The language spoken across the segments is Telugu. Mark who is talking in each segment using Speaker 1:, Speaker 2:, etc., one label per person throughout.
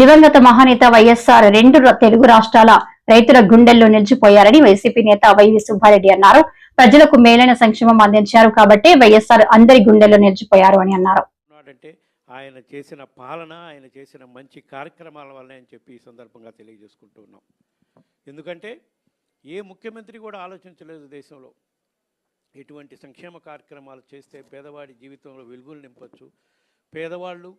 Speaker 1: దివంగత మహానేత వైఎస్ఆర్ రెండు తెలుగు రాష్ట్రాల రైతుల గుండెల్లో నిలిచిపోయారని వైసీపీ నేత వైవి సుబ్బారెడ్డి అన్నారు. ప్రజలకు మేలైన సంక్షేమం అందించారు కాబట్టి వైఎస్ఆర్ అందరి గుండెల్లో నిలిచిపోయారు అని అన్నారు.
Speaker 2: ఆయన చేసిన పాలన ఆయన చేసిన మంచి కార్యక్రమాల వల్లే అని చెప్పి ఈ సందర్భంగా తెలియజేసుకుంటూ ఉన్నాం. ఎందుకంటే ఏ ముఖ్యమంత్రి కూడా ఆలోచించలేదు దేశంలో. ఎటువంటి సంక్షేమ కార్యక్రమాలు చేస్తే పేదవాడి జీవితంలో వెలుగులు నింపచ్చు. పేదవాళ్ళు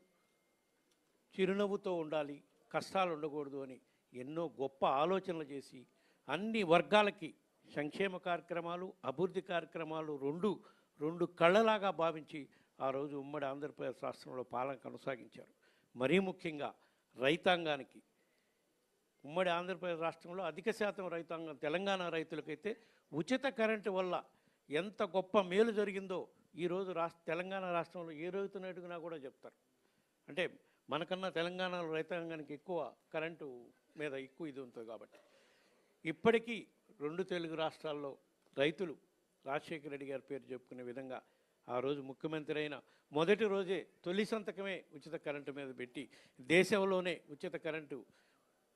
Speaker 2: చిరునవ్వుతో ఉండాలి కష్టాలు ఉండకూడదు అని ఎన్నో గొప్ప ఆలోచనలు చేసి అన్ని వర్గాలకి సంక్షేమ కార్యక్రమాలు అభివృద్ధి కార్యక్రమాలు రెండు రెండు కళ్ళలాగా భావించి ఆ రోజు ఉమ్మడి ఆంధ్రప్రదేశ్ రాష్ట్రంలో పాలన కొనసాగించారు. మరీ ముఖ్యంగా రైతాంగానికి. ఉమ్మడి ఆంధ్రప్రదేశ్ రాష్ట్రంలో అధిక శాతం రైతాంగం తెలంగాణ రైతులకైతే ఉచిత కరెంటు వల్ల ఎంత గొప్ప మేలు జరిగిందో ఈరోజు రాష్ట్ర తెలంగాణ రాష్ట్రంలో ఏ రైతు అడిగినా కూడా చెప్తారు. అంటే మనకన్నా తెలంగాణలో రైతాంగానికి ఎక్కువ కరెంటు మీద ఎక్కువ ఇది ఉంటుంది కాబట్టి. ఇప్పటికీ రెండు తెలుగు రాష్ట్రాల్లో రైతులు రాజశేఖర రెడ్డి గారి పేరు చెప్పుకునే విధంగా ఆ రోజు ముఖ్యమంత్రి అయిన మొదటి రోజే తొలి సంతకమే ఉచిత కరెంటు మీద పెట్టి దేశంలోనే ఉచిత కరెంటు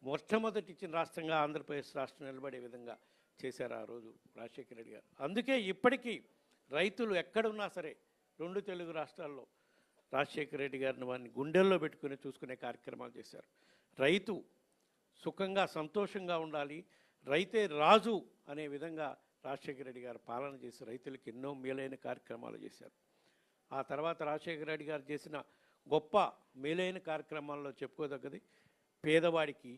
Speaker 2: మొట్టమొదటి ఇచ్చిన రాష్ట్రంగా ఆంధ్రప్రదేశ్ రాష్ట్రం నిలబడే విధంగా చేశారు ఆ రోజు రాజశేఖర రెడ్డి గారు. అందుకే ఇప్పటికీ రైతులు ఎక్కడున్నా సరే రెండు తెలుగు రాష్ట్రాల్లో రాజశేఖర రెడ్డి గారిని వారిని గుండెల్లో పెట్టుకుని చూసుకునే కార్యక్రమాలు చేశారు. రైతు సుఖంగా సంతోషంగా ఉండాలి. రైతే రాజు అనే విధంగా రాజశేఖర రెడ్డి గారు పాలన చేసి రైతులకు ఎన్నో మేలైన కార్యక్రమాలు చేశారు. ఆ తర్వాత రాజశేఖర రెడ్డి గారు చేసిన గొప్ప మేలైన కార్యక్రమాల్లో చెప్పుకోదగ్గది పేదవాడికి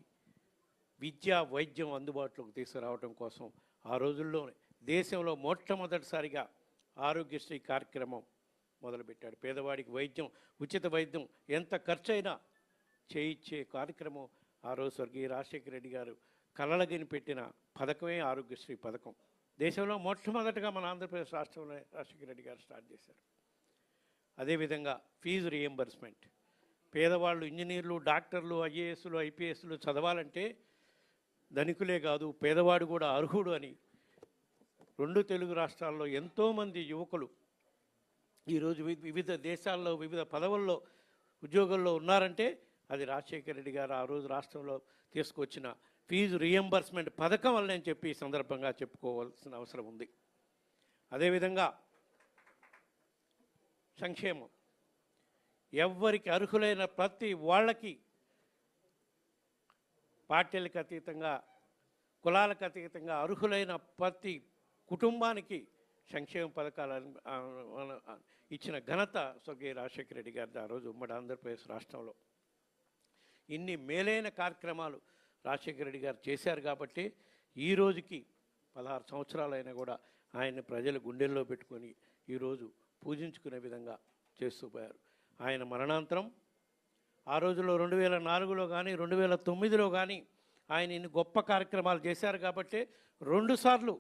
Speaker 2: విద్య వైద్యం అందుబాటులోకి తీసుకురావడం కోసం ఆ రోజుల్లోనే దేశంలో మొట్టమొదటిసారిగా ఆరోగ్యశ్రీ కార్యక్రమం మొదలుపెట్టాడు. పేదవాడికి వైద్యం ఉచిత వైద్యం ఎంత ఖర్చైనా చేయించే కార్యక్రమం ఆ రోజు స్వర్గీయ రాజశేఖర రెడ్డి గారు కలలగిని పెట్టిన పథకమే ఆరోగ్యశ్రీ పథకం. దేశంలో మొట్టమొదటగా మన ఆంధ్రప్రదేశ్ రాష్ట్రంలో రాజశేఖర రెడ్డి గారు స్టార్ట్ చేశారు. అదేవిధంగా ఫీజు రియంబర్స్మెంట్. పేదవాళ్ళు ఇంజనీర్లు డాక్టర్లు ఐఏఎస్లు ఐపీఎస్లు చదవాలంటే ధనికులే కాదు పేదవాడు కూడా అర్హుడు అని రెండు తెలుగు రాష్ట్రాల్లో ఎంతోమంది యువకులు ఈరోజు వి- వివిధ దేశాల్లో వివిధ పదవుల్లో ఉద్యోగంలో ఉన్నారంటే అది రాజశేఖర రెడ్డి గారు ఆ రోజు రాష్ట్రంలో తీసుకొచ్చిన ఫీజు రియంబర్స్మెంట్ పథకం వల్ల అని చెప్పి ఈ సందర్భంగా చెప్పుకోవాల్సిన అవసరం ఉంది. అదేవిధంగా సంక్షేమం. ఎవ్వరికి అర్హులైన ప్రతి వాళ్ళకి పార్టీలకు అతీతంగా కులాలకు అతీతంగా అర్హులైన ప్రతి కుటుంబానికి సంక్షేమ పథకాలు ఇచ్చిన ఘనత స్వర్గీయ రాజశేఖర రెడ్డి గారిది ఆ రోజు ఉమ్మడి ఆంధ్రప్రదేశ్ రాష్ట్రంలో. ఇన్ని మేలైన కార్యక్రమాలు రాజశేఖర రెడ్డి గారు చేశారు కాబట్టి ఈ రోజుకి పదహారు సంవత్సరాలైనా కూడా ఆయన్ని ప్రజలు గుండెల్లో పెట్టుకొని ఈరోజు పూజించుకునే విధంగా చేస్తూ పోయారు. ఆయన మరణాంతరం ఆ రోజుల్లో రెండు వేల నాలుగులో కానీ రెండు వేల తొమ్మిదిలో కానీ ఆయన ఇన్ని గొప్ప కార్యక్రమాలు చేశారు కాబట్టి రెండుసార్లు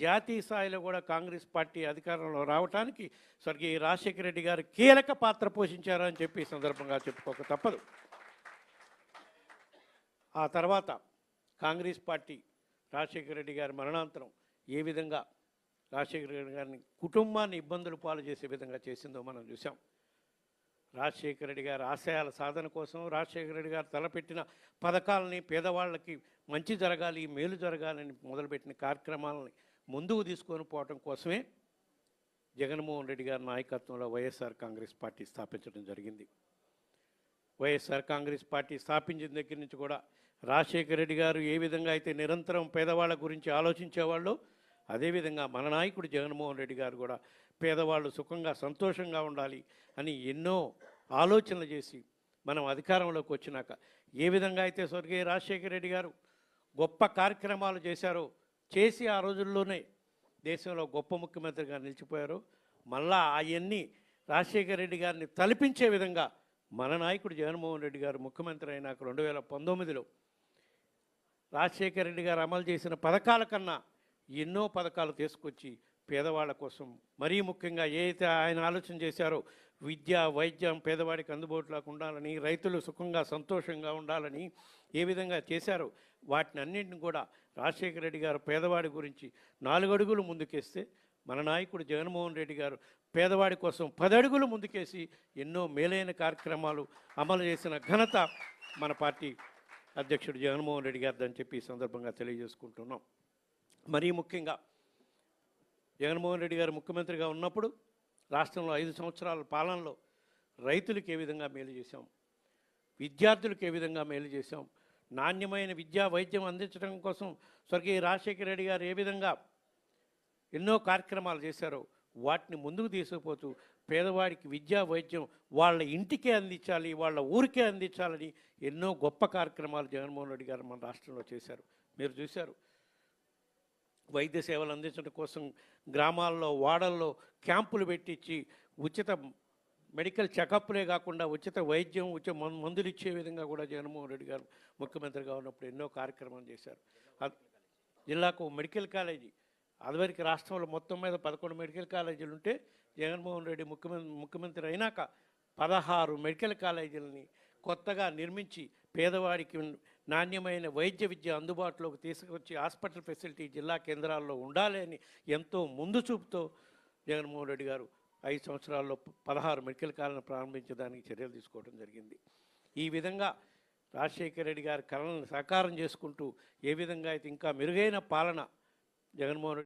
Speaker 2: జాతీయ స్థాయిలో కూడా కాంగ్రెస్ పార్టీ అధికారంలో రావడానికి స్వర్గీయ రాజశేఖర రెడ్డి గారు కీలక పాత్ర పోషించారు అని చెప్పి సందర్భంగా చెప్పుకోక తప్పదు. ఆ తర్వాత కాంగ్రెస్ పార్టీ రాజశేఖర రెడ్డి గారి మరణాంతరం ఏ విధంగా రాజశేఖర రెడ్డి గారిని కుటుంబాన్ని ఇబ్బందులు పాలు చేసే విధంగా చేసిందో మనం చూసాం రాజశేఖర రెడ్డి గారి ఆశయాల సాధన కోసం రాజశేఖర రెడ్డి గారు తలపెట్టిన పథకాలని పేదవాళ్ళకి మంచి జరగాలి మేలు జరగాలని మొదలుపెట్టిన కార్యక్రమాలని ముందుకు తీసుకొని పోవటం కోసమే జగన్మోహన్ రెడ్డి గారి నాయకత్వంలో వైఎస్ఆర్ కాంగ్రెస్ పార్టీ స్థాపించడం జరిగింది. వైఎస్ఆర్ కాంగ్రెస్ పార్టీ స్థాపించిన దగ్గర నుంచి కూడా రాజశేఖర రెడ్డి గారు ఏ విధంగా అయితే నిరంతరం పేదవాళ్ళ గురించి ఆలోచించేవాళ్ళు అదేవిధంగా మన నాయకుడు జగన్మోహన్ రెడ్డి గారు కూడా పేదవాళ్ళు సుఖంగా సంతోషంగా ఉండాలి అని ఎన్నో ఆలోచనలు చేసి మనం అధికారంలోకి వచ్చినాక ఏ విధంగా అయితే స్వర్గీయ రాజశేఖర రెడ్డి గారు గొప్ప కార్యక్రమాలు చేశారో చేసి ఆ రోజుల్లోనే దేశంలో గొప్ప ముఖ్యమంత్రిగా నిలిచిపోయారు. మళ్ళా అవన్నీ రాజశేఖర రెడ్డి గారిని తలపించే విధంగా మన నాయకుడు జగన్మోహన్ రెడ్డి గారు ముఖ్యమంత్రి అయినాక రెండు వేల పంతొమ్మిదిలో రాజశేఖర రెడ్డి గారు అమలు చేసిన పథకాల కన్నా ఎన్నో పథకాలు తీసుకొచ్చి పేదవాళ్ళ కోసం మరీ ముఖ్యంగా ఏ అయితే ఆయన ఆలోచన చేశారో విద్య వైద్యం పేదవాడికి అందుబాటులోకి ఉండాలని రైతులు సుఖంగా సంతోషంగా ఉండాలని ఏ విధంగా చేశారో వాటిని అన్నింటిని కూడా రాజశేఖర రెడ్డి గారు పేదవాడి గురించి నాలుగు అడుగులు ముందుకేస్తే మన నాయకుడు జగన్మోహన్ రెడ్డి గారు పేదవాడి కోసం పది అడుగులు ముందుకేసి ఎన్నో మేలైన కార్యక్రమాలు అమలు చేసిన ఘనత మన పార్టీ అధ్యక్షుడు జగన్మోహన్ రెడ్డి గారిదని చెప్పి ఈ సందర్భంగా తెలియజేసుకుంటున్నాం. మరీ ముఖ్యంగా జగన్మోహన్ రెడ్డి గారు ముఖ్యమంత్రిగా ఉన్నప్పుడు రాష్ట్రంలో ఐదు సంవత్సరాల పాలనలో రైతులకు ఏ విధంగా మేలు చేశాం? విద్యార్థులకు ఏ విధంగా మేలు చేశాం? నాణ్యమైన విద్యా వైద్యం అందించడం కోసం స్వర్గీయ రాజశేఖర రెడ్డి గారు ఏ విధంగా ఎన్నో కార్యక్రమాలు చేశారో వాటిని ముందుకు తీసుకుపోతూ పేదవాడికి విద్యా వైద్యం వాళ్ళ ఇంటికే అందించాలి వాళ్ళ ఊరికే అందించాలని ఎన్నో గొప్ప కార్యక్రమాలు జగన్మోహన్ రెడ్డి గారు మన రాష్ట్రంలో చేశారు. మీరు చూశారు. వైద్య సేవలు అందించడం కోసం గ్రామాల్లో వాడల్లో క్యాంపులు పెట్టించి ఉచిత మెడికల్ చెకప్లే కాకుండా ఉచిత వైద్యం ఉచిత మందులు ఇచ్చే విధంగా కూడా జగన్మోహన్ రెడ్డి గారు ముఖ్యమంత్రిగా ఉన్నప్పుడు ఎన్నో కార్యక్రమాలు చేశారు. జిల్లాకు మెడికల్ కాలేజీ అదివరకు రాష్ట్రంలో మొత్తం మీద పదకొండు మెడికల్ కాలేజీలు ఉంటే జగన్మోహన్ రెడ్డి ముఖ్యమంత్రి ముఖ్యమంత్రి అయినాక పదహారు మెడికల్ కాలేజీలని కొత్తగా నిర్మించి పేదవాడికి నాణ్యమైన వైద్య విద్య అందుబాటులోకి తీసుకొచ్చి హాస్పిటల్ ఫెసిలిటీ జిల్లా కేంద్రాల్లో ఉండాలి అని ఎంతో ముందు చూపుతో జగన్మోహన్ రెడ్డి గారు ఐదు సంవత్సరాల్లో పదహారు మెడికల్ కాలేజీలను ప్రారంభించడానికి చర్యలు తీసుకోవడం జరిగింది. ఈ విధంగా రాజశేఖర రెడ్డి గారి కళలను సాకారం చేసుకుంటూ ఏ విధంగా అయితే ఇంకా మెరుగైన పాలన జగన్మోహన్ రెడ్డి